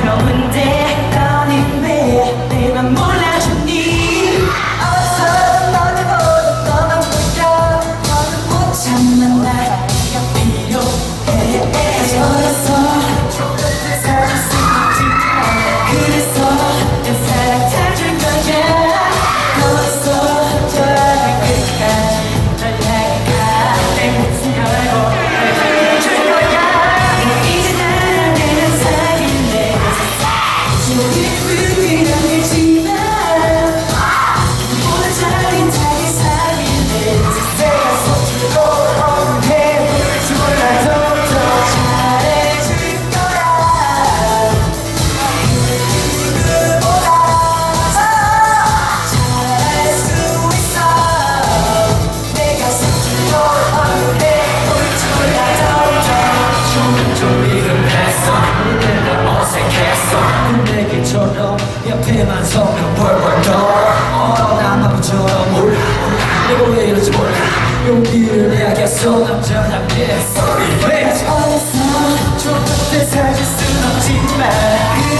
좋은데 그때만 성격 벌벌 떨어 난 바보처럼 몰라 내가 왜 이러지 몰라. 용기를 내야겠어 남자답게. Sorry, please 어서 좁은 데 살릴 순 없지만.